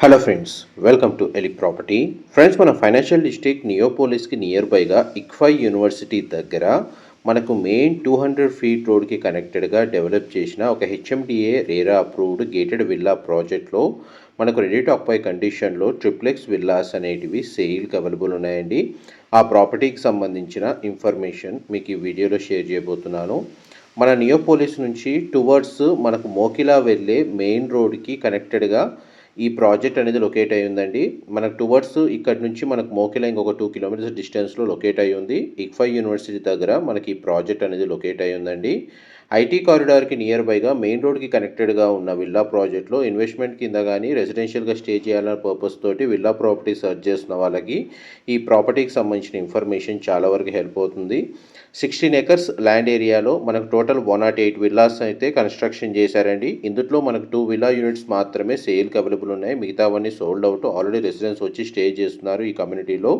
Hello friends welcome to Eli property friends మన financial district నియోపోలిస్కి near బైగా ICFAI university దగ్గర మనకు మెయిన్ టూ హండ్రెడ్ ఫీట్ రోడ్కి కనెక్టెడ్గా డెవలప్ చేసిన ఒక HMDA RERA approved gated villa ప్రాజెక్ట్లో మనకు రెడీ టు అక్వై కండిషన్లో ట్రిప్లెక్స్ విల్లాస్ అనేటివి సేల్కి అవైలబుల్ ఉన్నాయండి. ఆ ప్రాపర్టీకి సంబంధించిన ఇన్ఫర్మేషన్ మీకు ఈ వీడియోలో షేర్ చేయబోతున్నాను. మన నియోపోలిస్ నుంచి టువర్డ్స్ మనకు మోకిలా వెళ్ళే మెయిన్ రోడ్కి కనెక్టెడ్గా ఈ ప్రాజెక్ట్ అనేది లొకేట్ అయి ఉందండి మనకు టువర్డ్స్ ఇక్కడ నుంచి మనకు మోకిలా ఇంకొక టూ కిలోమీటర్స్ డిస్టెన్స్లో లొకేట్ అయి ఉంది ఇక్ఫై యూనివర్సిటీ దగ్గర మనకి ఈ ప్రాజెక్ట్ అనేది లొకేట్ అయి ఉందండి ఐటీ కారిడార్కి నియర్ బైగా మెయిన్ రోడ్కి కనెక్టెడ్గా ఉన్న విల్లా ప్రాజెక్ట్లో ఇన్వెస్ట్మెంట్ కింద కానీ రెసిడెన్షియల్గా స్టే చేయాలన్న పర్పస్ తోటి విల్లా ప్రాపర్టీ సర్చ్ చేసిన వాళ్ళకి ఈ ప్రాపర్టీకి సంబంధించిన ఇన్ఫర్మేషన్ చాలా వరకు హెల్ప్ అవుతుంది. సిక్స్టీన్ ఎకర్స్ ల్యాండ్ ఏరియాలో మనకు total one nought eight villas అయితే కన్స్ట్రక్షన్ చేశారండి. ఇందులో మనకు టూ విల్లా యూనిట్స్ మాత్రమే సేల్కి అవైలబుల్ ఉన్నాయి. మిగతావన్నీ సోల్డ్ అవుట్. ఆల్రెడీ రెసిడెన్స్ వచ్చి స్టే చేస్తున్నారు ఈ కమ్యూనిటీలో.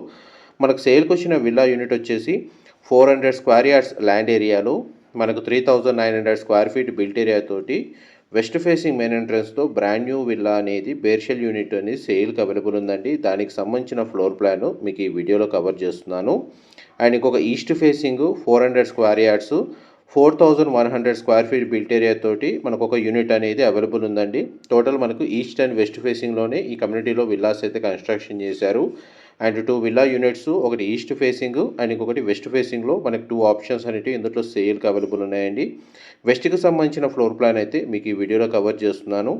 మనకు సేల్కి వచ్చిన విల్లా యూనిట్ వచ్చేసి four hundred square yards land ఏరియాలో మనకు three thousand nine hundred square feet built area తోటి వెస్ట్ ఫేసింగ్ మెయిన్ ఎంట్రన్స్తో బ్రాండ్ న్యూ విల్లా అనేది బేర్షెల్ యూనిట్ అనేది సేల్కి అవైలబుల్ ఉందండి. దానికి సంబంధించిన ఫ్లోర్ ప్లాన్ మీకు ఈ వీడియోలో కవర్ చేస్తున్నాను. అండ్ ఇంకొక east facing four hundred square yards four thousand one hundred square feet built area తోటి మనకు ఒక యూనిట్ అనేది అవైలబుల్ ఉందండి. టోటల్ మనకు ఈస్ట్ అండ్ వెస్ట్ ఫేసింగ్లోనే ఈ కమ్యూనిటీలో విల్లాస్ అయితే కన్స్ట్రక్షన్ చేశారు. అండ్ టూ విల్లా యూనిట్స్ ఒకటి ఈస్ట్ ఫేసింగ్ అండ్ ఇంకొకటి వెస్ట్ ఫేసింగ్లో మనకి టూ ఆప్షన్స్ అనేవి ఇందులో సేల్కి అవైలబుల్ ఉన్నాయండి. వెస్ట్కి సంబంధించిన ఫ్లోర్ ప్లాన్ అయితే మీకు ఈ వీడియోలో కవర్ చేస్తున్నాను.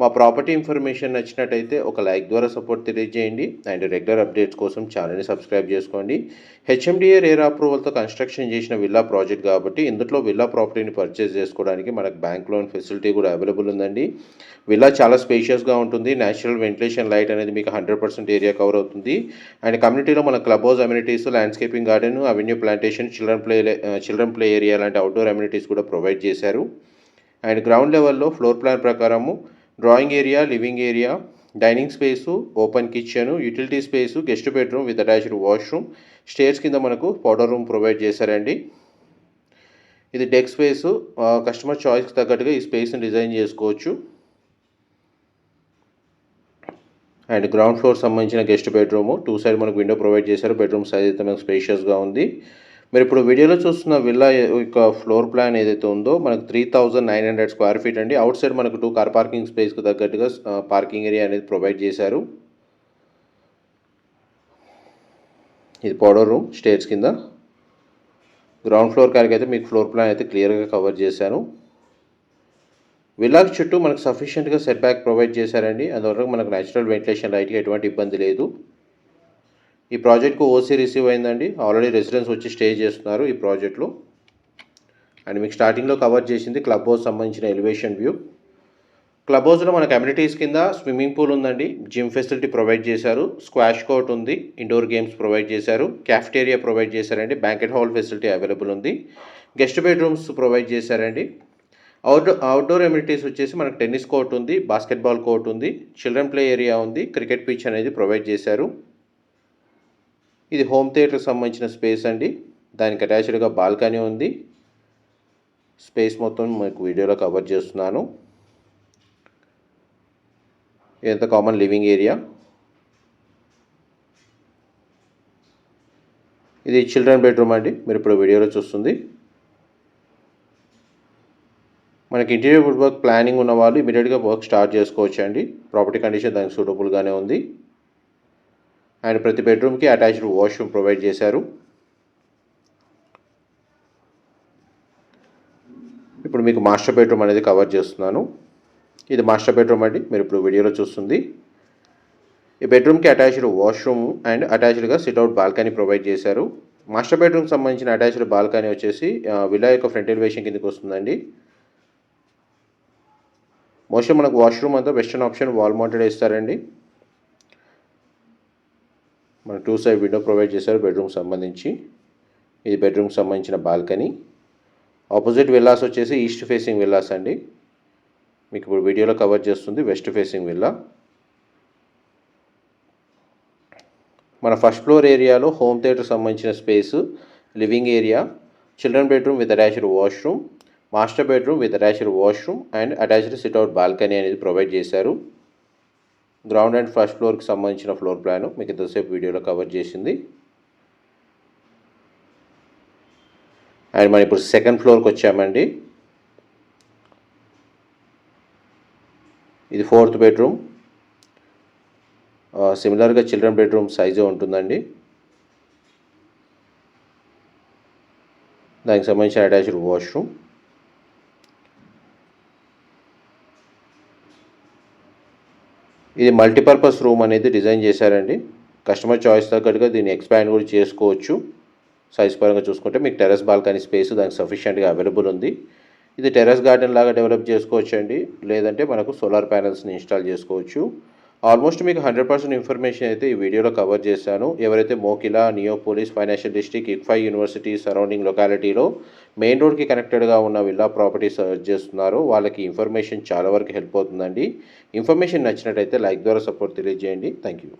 మా ప్రాపర్టీ ఇన్ఫర్మేషన్ నచ్చినట్టయితే ఒక లైక్ ద్వారా సపోర్ట్ తెలియజేయండి అండ్ రెగ్యులర్ అప్డేట్స్ కోసం ఛానల్ని సబ్స్క్రైబ్ చేసుకోండి. హెచ్ఎండిఏ రేర్ అప్రూవల్తో కన్స్ట్రక్షన్ చేసిన విల్లా ప్రాజెక్ట్ కాబట్టి ఇందులో విల్లా ప్రాపర్టీని పర్చేస్ చేసుకోవడానికి మనకు బ్యాంక్ లోన్ ఫెసిలిటీ కూడా అవైలబుల్ ఉందండి. విల్లా చాలా స్పేషియస్గా ఉంటుంది. నేచురల్ వెంటిలేషన్ లైట్ అనేది మీకు హండ్రెడ్ పర్సెంట్ ఏరియా కవర్ అవుతుంది. అండ్ కమ్యూనిటీలో మన club house amenities landscaping garden avenue plantation children play children play area లాంటి అవుట్డోర్ అమ్యూనిటీస్ కూడా ప్రొవైడ్ చేశారు. అండ్ గ్రౌండ్ లెవెల్లో ఫ్లోర్ ప్లాన్ ప్రకారము drawing area living area dining space open kitchen utility space guest bedroom with attached washroom stairs కింద మనకు powder room provide చేశారండి. ఇది deck space customer చాయిస్కి తగ్గట్టుగా ఈ స్పేస్ని డిజైన్ చేసుకోవచ్చు. అండ్ గ్రౌండ్ ఫ్లోర్ సంబంధించిన గెస్ట్ బెడ్రూమ్ టూ సైడ్ మనకు విండో ప్రొవైడ్ చేశారు. బెడ్రూమ్ సైజ్ అయితే మనకు స్పేషియస్గా ఉంది. మీరు ఇప్పుడు వీడియోలో చూస్తున్న విల్లా యొక్క ఫ్లోర్ ప్లాన్ ఏదైతే ఉందో మనకు three thousand nine hundred square feet అండి. అవుట్ సైడ్ మనకు టూ కార్ పార్కింగ్ స్పేస్కి తగ్గట్టుగా పార్కింగ్ ఏరియా అనేది ప్రొవైడ్ చేశారు. ఇది పౌడర్ రూమ్ స్టేట్స్ కింద. గ్రౌండ్ ఫ్లోర్ కారికి అయితే మీకు ఫ్లోర్ ప్లాన్ అయితే క్లియర్గా కవర్ చేశాను. విల్లాకి చుట్టూ మనకు సఫిషియెంట్గా సెట్ బ్యాక్ ప్రొవైడ్ చేశారండి. అందువల్ల మనకు న్యాచురల్ వెంటిలేషన్ లైట్గా ఎటువంటి ఇబ్బంది లేదు. ఈ ప్రాజెక్ట్కు ఓసీ రిసీవ్ అయిందండి. ఆల్రెడీ రెసిడెన్స్ వచ్చి స్టే చేస్తున్నారు ఈ ప్రాజెక్ట్లో అండ్ మీకు స్టార్టింగ్లో కవర్ చేసింది క్లబ్ హౌస్ సంబంధించిన ఎలివేషన్ వ్యూ క్లబ్ హౌస్లో మన కమ్యూనిటీస్ కింద స్విమ్మింగ్ పూల్ ఉందండి. జిమ్ ఫెసిలిటీ ప్రొవైడ్ చేశారు. స్క్వాష్ కోర్ట్ ఉంది. ఇండోర్ గేమ్స్ ప్రొవైడ్ చేశారు. క్యాఫ్టేరియా ప్రొవైడ్ చేశారండి. బ్యాంకెట్ హాల్ ఫెసిలిటీ అవైలబుల్ ఉంది. గెస్ట్ బెడ్రూమ్స్ ప్రొవైడ్ చేశారండి. అవుట్డోర్ అవుట్డోర్ ఎమ్యూనిటీస్ వచ్చేసి మనకు టెన్నిస్ కోర్ట్ ఉంది. బాస్కెట్బాల్ కోర్ట్ ఉంది. చిల్డ్రన్ ప్లే ఏరియా ఉంది. క్రికెట్ పిచ్ అనేది ప్రొవైడ్ చేశారు. ఇది హోమ్ థియేటర్కి సంబంధించిన స్పేస్ అండి. దానికి అటాచ్డ్గా బాల్కనీ ఉంది. స్పేస్ మొత్తం మీకు వీడియోలో కవర్ చేస్తున్నాను. ఎంత కామన్ లివింగ్ ఏరియా? ఇది చిల్డ్రన్ బెడ్రూమ్ అండి. మీరు ఇప్పుడు వీడియోలో చూస్తుంది. మనకి ఇంటీరియర్ వర్క్ ప్లానింగ్ ఉన్న వాళ్ళు ఇమీడియట్గా వర్క్ స్టార్ట్ చేసుకోవచ్చు అండి ప్రాపర్టీ కండిషన్ దానికి సూటబుల్గానే ఉంది. అండ్ ప్రతి బెడ్రూమ్కి అటాచ్డ్ వాష్రూమ్ ప్రొవైడ్ చేశారు. ఇప్పుడు మీకు మాస్టర్ బెడ్రూమ్ అనేది కవర్ చేస్తున్నాను. ఇది మాస్టర్ బెడ్రూమ్ అండి. మీరు ఇప్పుడు వీడియోలో చూస్తుంది. ఈ బెడ్రూమ్కి అటాచ్డ్ వాష్రూమ్ అండ్ అటాచ్డ్గా సిట్అవుట్ బాల్కనీ ప్రొవైడ్ చేశారు. మాస్టర్ బెడ్రూమ్కి సంబంధించిన అటాచ్డ్ బాల్కనీ వచ్చేసి విలా యొక్క ఫ్రంట్ ఎలివేషన్ కిందకి వస్తుందండి. మోస్ట్లీ మనకు వాష్రూమ్ అంతా వెస్టర్న్ ఆప్షన్ వాల్ మౌంటెడ్ ఇస్తారండి. మన టూ సైడ్ విండో ప్రొవైడ్ చేశారు బెడ్రూమ్ సంబంధించి. ఇది బెడ్రూమ్కి సంబంధించిన బాల్కనీ. ఆపోజిట్ విల్లాస్ వచ్చేసి ఈస్ట్ ఫేసింగ్ విల్లాస్ అండి. మీకు ఇప్పుడు వీడియోలో కవర్ చేస్తుంది వెస్ట్ ఫేసింగ్ విల్లా. మన ఫస్ట్ ఫ్లోర్ ఏరియాలో హోమ్ థియేటర్ సంబంధించిన space living area children bedroom with attached washroom master bedroom with attached washroom and attached sit out balcony అనేది ప్రొవైడ్ చేశారు. గ్రౌండ్ అండ్ ఫస్ట్ ఫ్లోర్కి సంబంధించిన ఫ్లోర్ ప్లాన్ మీకు ఇంతసేపు వీడియోలో కవర్ చేసింది. అండ్ మనం ఇప్పుడు సెకండ్ ఫ్లోర్కి వచ్చామండి. ఇది ఫోర్త్ బెడ్రూమ్ సిమిలర్గా చిల్డ్రన్ బెడ్రూమ్ సైజే ఉంటుందండి. దానికి సంబంధించిన అటాచ్డ్ వాష్రూమ్ ఇది మల్టీపర్పస్ రూమ్ అనేది డిజైన్ చేశారండి. కస్టమర్ చాయిస్ తగ్గట్టుగా దీన్ని ఎక్స్పాండ్ కూడా చేసుకోవచ్చు. సైజ్ పరంగా చూసుకుంటే మీకు టెర్రస్ బాల్కనీ స్పేస్ దానికి సఫిషియెంట్గా అవైలబుల్ ఉంది. ఇది టెర్రస్ గార్డెన్ లాగా డెవలప్ చేసుకోవచ్చు అండి లేదంటే మనకు సోలార్ ప్యానల్స్ని ఇన్స్టాల్ చేసుకోవచ్చు. ఆల్మోస్ట్ మీకు హండ్రెడ్ పర్సెంట్ ఇన్ఫర్మేషన్ అయితే ఈ వీడియోలో కవర్ చేశాను. ఎవరైతే Mokila Neopolis financial district ICFAI university surrounding లొకాలిటీలో main రోడ్కి కనెక్టెడ్గా ఉన్న విల్లా ప్రాపర్టీ సర్చ్ చేస్తున్నారో వాళ్ళకి ఇన్ఫర్మేషన్ చాలా వరకు హెల్ప్ అవుతుందండి. ఇన్ఫర్మేషన్ నచ్చినట్టయితే లైక్ ద్వారా సపోర్ట్ తెలియజేయండి. Thank you.